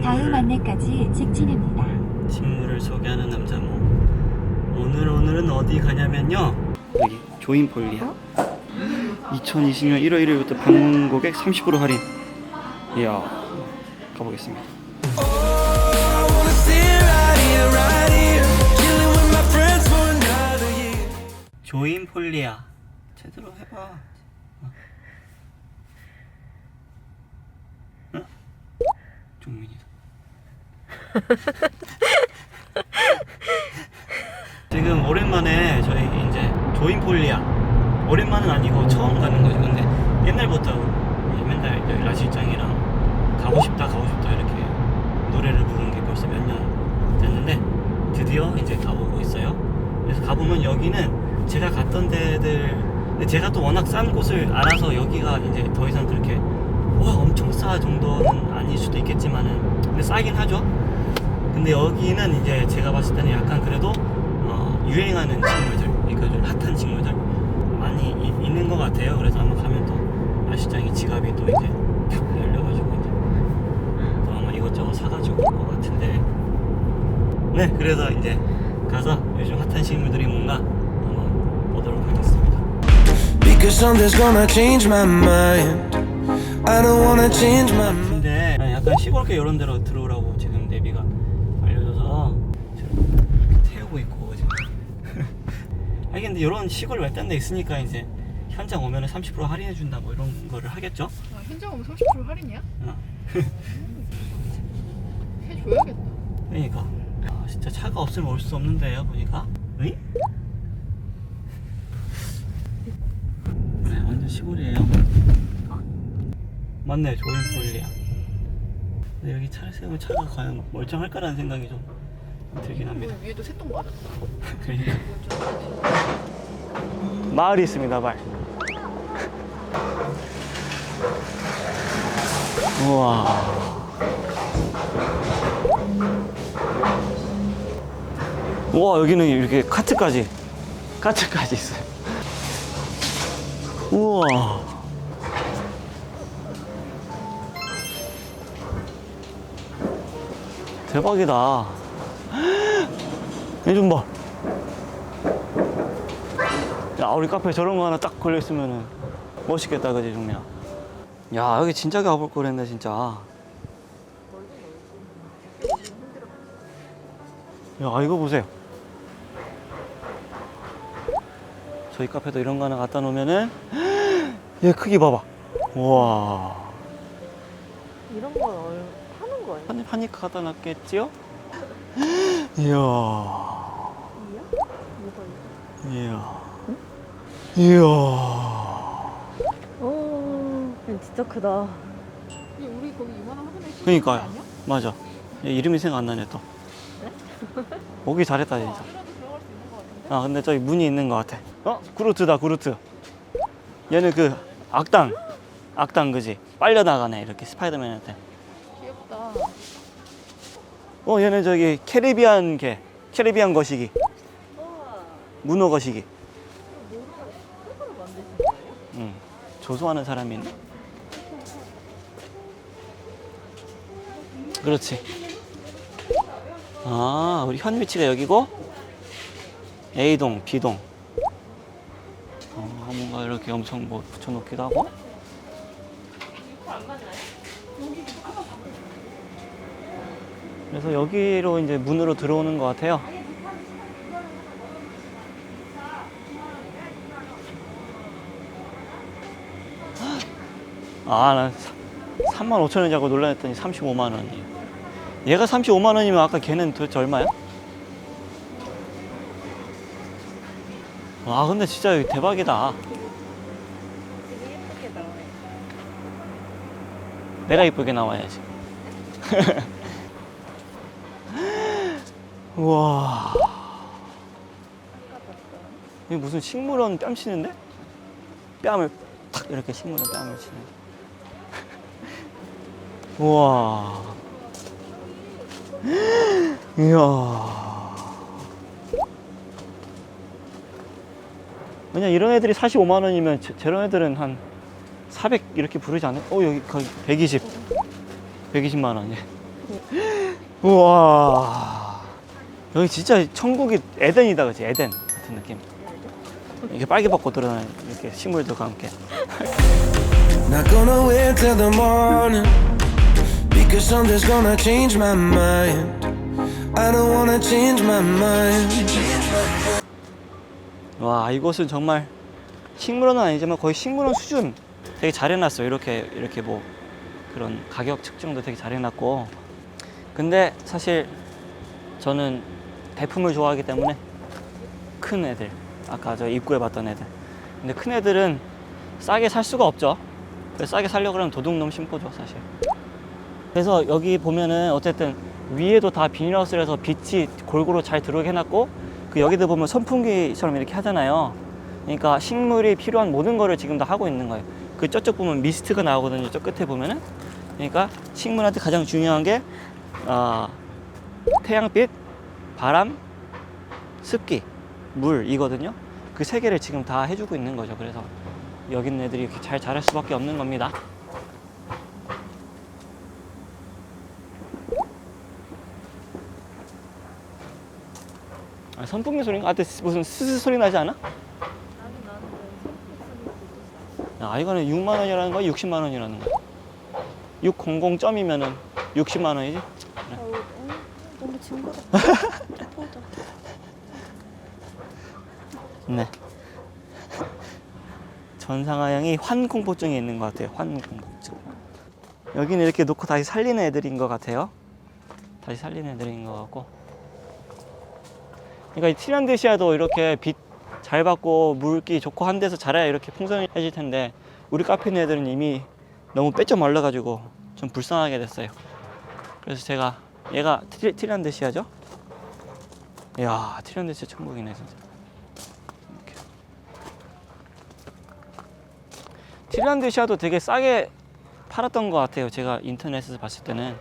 다음 안내까지 직진입니다. 식물을 소개하는 남자 뭐. 오늘 오늘은 어디 가냐면요. 여기 조인폴리아. 2020년 1월 1일부터 방문 고객 30% 할인. 이야 가보겠습니다. 조인폴리아. 제대로 해봐 어? 응? 종민이다 지금 오랜만에 저희 이제 조인폴리아. 오랜만은 아니고 처음 가는 거죠. 근데 옛날부터 맨날 이제 라시장이랑 가고 싶다 가고 싶다 이렇게 노래를 부르는 게 벌써 몇 년 됐는데 드디어 이제 가보고 있어요. 그래서 가보면 여기는 제가 갔던 데들 제가 또 워낙 싼 곳을 알아서 여기가 이제 더 이상 그렇게 와 엄청 싸 정도는 아닐 수도 있겠지만은 근데 싸긴 하죠 근데 여기는 이제 제가 봤을 때는 약간 그래도 어, 유행하는 식물들, 그러니까 좀 핫한 식물들 많이 이- 있는 것 같아요. 그래서 한번 가면 또 야시장에 지갑이 또 이제 탁 열려가지고 이제 또 아마 이것저것 사가지고 올 것 같은데 네, 그래서 이제 가서 요즘 핫한 식물들이 뭔가 한번 보도록 하겠습니다. Because something's gonna change my mind. I don't wanna change my mind. 근데 약간 시골계 이런 데로 들어오라고 지금 내비가 알려줘서 지금 이렇게 태우고 있고 지금 아니 근데 이런 시골 외딴 데 있으니까 이제 현장 오면 은 30% 할인해 준다 뭐 이런 거를 하겠죠? 아, 현장 오면 30% 할인이야? 어. 해줘야겠다. 그러니까 아, 진짜 차가 없으면 올 수 없는데요 보니까 응? 네 완전 시골이에요 맞네 조인폴리아 근데 여기 차를 세우면 차가 과연 멀쩡할까라는 생각이 좀 들긴 합니다. 뭐 위에도 새똥 봐. 그러니까. 마을이 있습니다 마을. 우와. 우와 여기는 이렇게 카트까지 카트까지 있어요. 우와. 대박이다 얘좀 봐. 야, 우리 카페 저런 거 하나 딱 걸려있으면은 멋있겠다, 그지, 종민아? 야, 여기 진짜 가볼 거랬네, 진짜. 야, 이거 보세요. 저희 카페도 이런 거 하나 갖다 놓으면은, 얘 크기 봐봐. 우와. 이런 건 얼, 파는 거예요? 한, 한입 갖다 놨겠지요? 이야. 이야. 이야. 오, 진짜 크다. 우리 거기 이만한 화분에 심는 그러니까요. 거 아니야? 맞아. 얘 이름이 생각 안 나네 또. 오기 잘했다 진짜. 안이라도 들어갈 수 있는 거 같은데? 아 근데 저기 문이 있는 것 같아. 어? 그루트다 그루트. 얘는 그 악당. 악당 그지? 빨려 나가네 이렇게 스파이더맨한테. 어 얘는 저기 캐리비안 개. 캐리비안 거시기. 문어 거시기. 응. 조소하는 사람이 있네. 그렇지. 아, 우리 현 위치가 여기고 A동, B동. 어, 뭔가 이렇게 엄청 뭐 붙여놓기도 하고. 그래서 여기로 이제 문으로 들어오는 것 같아요. 아, 난 3만 5천 원이라고 놀라했더니 35만 원이에요. 얘가 35만 원이면 아까 걔는 도대체 얼마야? 아, 근데 진짜 여기 대박이다. 내가 이쁘게 나와야지. 우와. 이게 무슨 식물원 뺨 치는데? 뺨을 탁 이렇게 식물원 뺨을 치네. 우와. 이야. 왜냐 이런 애들이 45만 원이면 제- 저런 애들은 한 400 이렇게 부르지 않아요? 어 여기 거의 120 120만 원 예. 우와 여기 진짜 천국이 에덴이다 그치? 에덴 같은 느낌. 이렇게 빨개 벗고들어는 이렇게 식물들과 함께. Not gonna wait till the morning because something's gonna change my mind. I don't wanna change my mind. 와 이곳은 정말 식물원은 아니지만 거의 식물원 수준 되게 잘 해놨어요 이렇게 이렇게 뭐 그런 가격 측정도 되게 잘 해놨고. 근데 사실 저는 대품을 좋아하기 때문에 큰 애들 아까 저 입구에 봤던 애들. 근데 큰 애들은 싸게 살 수가 없죠. 싸게 살려고 그러면 도둑놈 심보죠 사실. 그래서 여기 보면은 어쨌든 위에도 다 비닐하우스를 해서 빛이 골고루 잘 들어오게 해놨고 그 여기도 보면 선풍기처럼 이렇게 하잖아요. 그러니까 식물이 필요한 모든 거를 지금 다 하고 있는 거예요. 그 저쪽 보면 미스트가 나오거든요 저 끝에 보면은. 그러니까 식물한테 가장 중요한 게 어, 태양빛, 바람, 습기, 물 이거든요. 그 세 개를 지금 다 해주고 있는 거죠. 그래서 여기 있는 애들이 이렇게 잘 자랄 수밖에 없는 겁니다. 아, 선풍기 소리가 아, 무슨 스스 소리 나지 않아? 아, 이거는 6만 원이라는 거야, 60만 원이라는 거야. 600점이면은 60만 원이지? 너무 징그러. 네. 전상아양이 환공포증이 있는 것 같아요. 환공포증. 여기는 이렇게 놓고 다시 살리는 애들인 것 같아요. 다시 살리는 애들인 것 같고. 그러니까 이 티란드시아도 이렇게 빛 잘 받고 물기 좋고 한 데서 자라야 이렇게 풍성해질 텐데 우리 카페 있는 애들은 이미 너무 빼져 말라가지고 좀 불쌍하게 됐어요. 그래서 제가 얘가 티, 티란드시아죠? 이야 티란드시아 천국이네 진짜. 이렇게. 티란드시아도 되게 싸게 팔았던 것 같아요. 제가 인터넷에서 봤을 때는.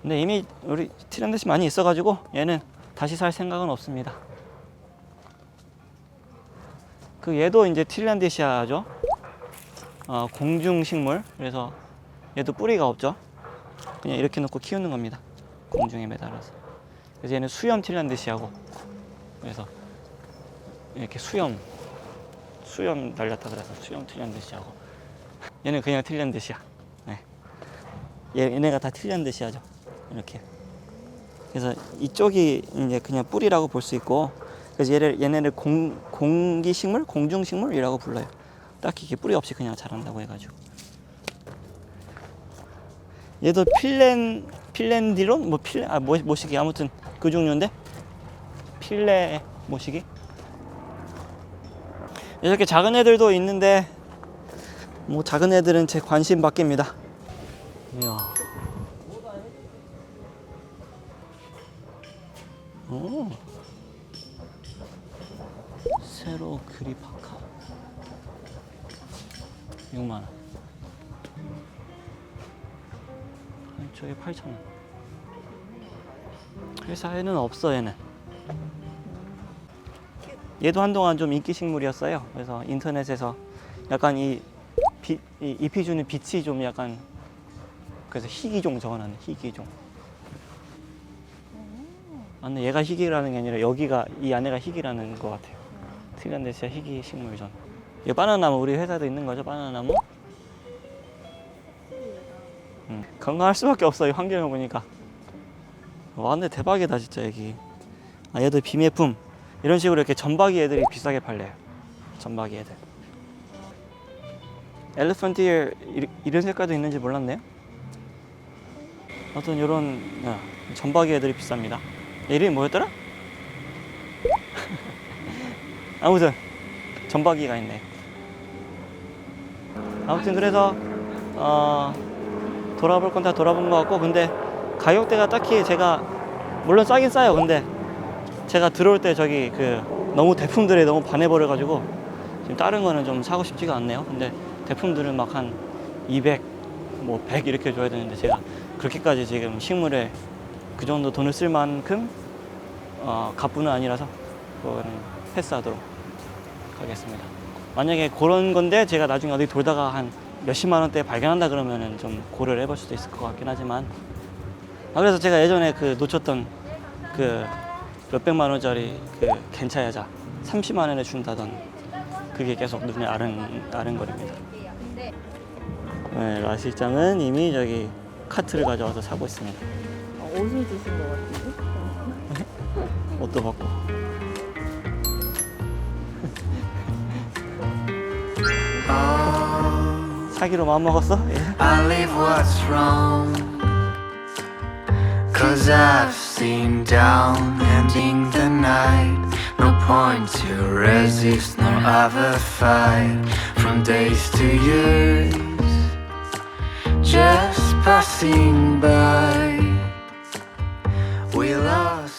근데 이미 우리 티란드시 많이 있어가지고 얘는 다시 살 생각은 없습니다. 그 얘도 이제 틸란드시아죠. 어, 공중 식물. 그래서 얘도 뿌리가 없죠. 그냥 이렇게 놓고 키우는 겁니다. 공중에 매달아서. 그래서 얘는 수염 틸란드시아고. 그래서 이렇게 수염 수염 달렸다 그래서 수염 틸란드시아고. 얘는 그냥 틸란드시아. 네. 얘, 얘네가 다 틸란드시아죠. 이렇게. 그래서 이쪽이 이제 그냥 뿌리라고 볼 수 있고 그래서 얘를 얘네를 공, 공기식물, 공중식물이라고 불러요. 딱히 이게 뿌리 없이 그냥 자란다고 해가지고. 얘도 필렌 필렌디론 뭐 필레 아 뭐, 뭐시기 아무튼 그 종류인데 필레 뭐시기 이렇게 작은 애들도 있는데 뭐 작은 애들은 제 관심 밖입니다. 이야. 오. 세로 그리파카 6만 원. 저기 8천 원. 회사에는 없어 얘는. 얘도 한동안 좀 인기 식물이었어요. 그래서 인터넷에서 약간 이, 빛, 이 잎이 주는 빛이 좀 약간 그래서 희귀종 적어놨네 희귀종. 아, 얘가 희귀라는 게 아니라 여기가 이 안에가 희귀라는 것 같아요. 트리안데시아 희귀 식물전. 이 바나나무 우리 회사도 있는 거죠 바나나무? 음, 건강할 수밖에 없어요 환경을 보니까. 와 근데 대박이다 진짜 여기. 아 얘도 비매품 이런 식으로 이렇게 점박이 애들이 비싸게 팔려요. 점박이 애들. 엘리펀트 이어 이런 색깔도 있는지 몰랐네요. 어떤 이런 점박이 애들이 비쌉니다. 얘 이름이 뭐였더라? 아무튼 점박이가 있네. 아무튼 그래서 어, 돌아볼 건 다 돌아본 것 같고 근데 가격대가 딱히 제가 물론 싸긴 싸요. 근데 제가 들어올 때 저기 그 너무 대품들에 너무 반해버려 가지고 지금 다른 거는 좀 사고 싶지가 않네요. 근데 대품들은 막 한 200, 뭐 100 이렇게 줘야 되는데 제가 그렇게까지 지금 식물에 그 정도 돈을 쓸 만큼 어, 갑부는 아니라서 그거는 패스하도록 하겠습니다. 만약에 그런 건데 제가 나중에 어디 돌다가 한 몇십만 원대 발견한다 그러면은 좀 고려를 해볼 수도 있을 것 같긴 하지만 아 그래서 제가 예전에 그 놓쳤던 그 몇백만 원짜리 그 겐차 여자 30만 원에 준다던 그게 계속 눈에 아른 아른거립니다. 네, 라 실장은 이미 저기 카트를 가져와서 사고 있습니다. 아, 옷을 주신 것 같은데? 옷도 벗고. 사기로 마음 먹었어? I've seen down ending the night. No point to resist nor ever fight. From days to years, just passing by. We lost